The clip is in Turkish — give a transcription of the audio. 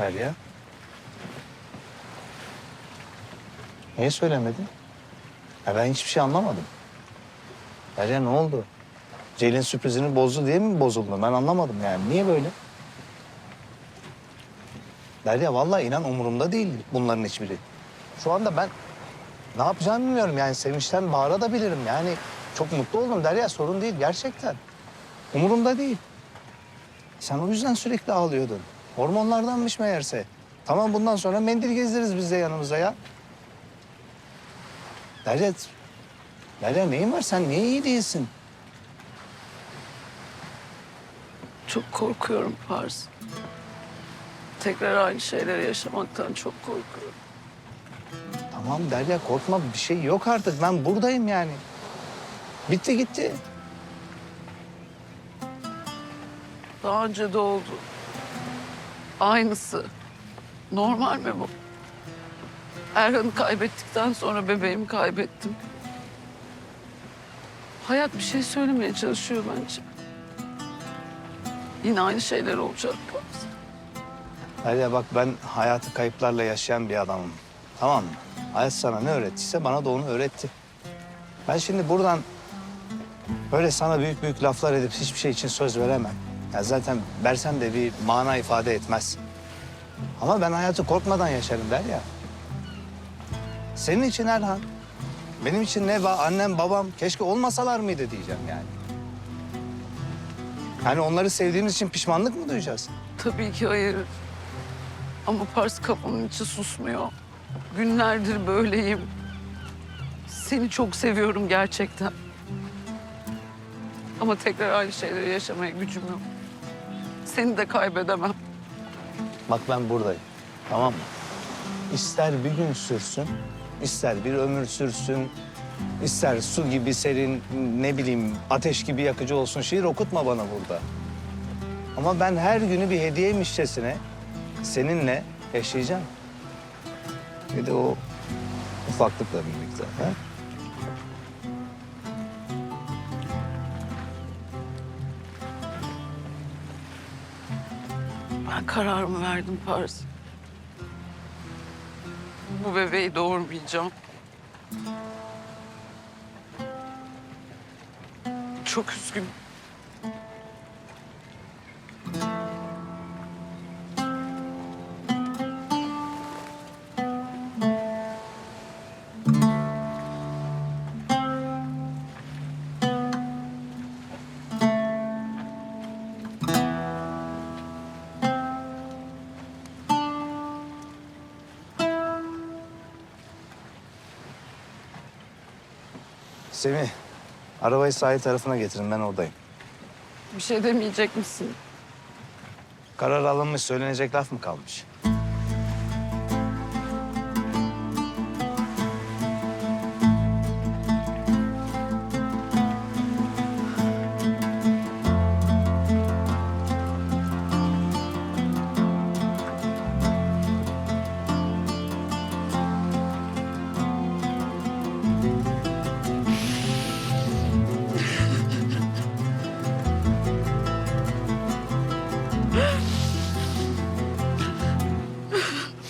Derya. Niye söylemedin? Ya ben hiçbir şey anlamadım. Derya ne oldu? Ceylin sürprizini bozdu diye mi bozuldu? Ben anlamadım yani. Niye böyle? Derya vallahi inan umurumda değil bunların hiçbiri. Şu anda ben ne yapacağımı bilmiyorum yani sevinçten bağırabilirim yani. Çok mutlu oldum Derya sorun değil gerçekten. Umurumda değil. Sen o yüzden sürekli ağlıyordun. Hormonlardanmış meğerse. Tamam bundan sonra mendil gezdiririz biz de yanımıza ya. Derya, Derya neyin var sen? Niye iyi değilsin? Çok korkuyorum Pars. Tekrar aynı şeyleri yaşamaktan çok korkuyorum. Tamam Derya korkma bir şey yok artık. Ben buradayım yani. Bitti gitti. Daha önce de oldu. Aynısı. Normal mi bu? Erhan'ı kaybettikten sonra bebeğimi kaybettim. Hayat bir şey söylemeye çalışıyor bence. Yine aynı şeyler olacak Pars. Derya bak ben hayatı kayıplarla yaşayan bir adamım. Tamam mı? Hayat sana ne öğrettiyse bana da onu öğretti. Ben şimdi buradan böyle sana büyük büyük laflar edip hiçbir şey için söz veremem. Ya zaten versem de bir mana ifade etmez. Ama ben hayatı korkmadan yaşarım Derya. Senin için Erhan. Benim için Neva, annem, babam keşke olmasalar mıydı diyeceğim yani. Yani onları sevdiğimiz için pişmanlık mı duyacağız? Tabii ki hayır. Ama Pars kafamın içi susmuyor. Günlerdir böyleyim. Seni çok seviyorum gerçekten. Ama tekrar aynı şeyleri yaşamaya gücüm yok. Seni de kaybedemem. Bak ben buradayım. Tamam mı? İster bir gün sürsün, ister bir ömür sürsün, ister su gibi serin, ne bileyim ateş gibi yakıcı olsun. Şiir okutma bana burada. Ama ben her günü bir hediyeymişçesine seninle yaşayacağım. Bir de o ufaklıkla birlikte. Ha? Ben kararımı verdim Pars. Bu bebeği doğurmayacağım. Çok üzgünüm. Semih, arabayı sahil tarafına getirin ben oradayım. Bir şey demeyecek misin? Karar alınmış, söylenecek laf mı kalmış?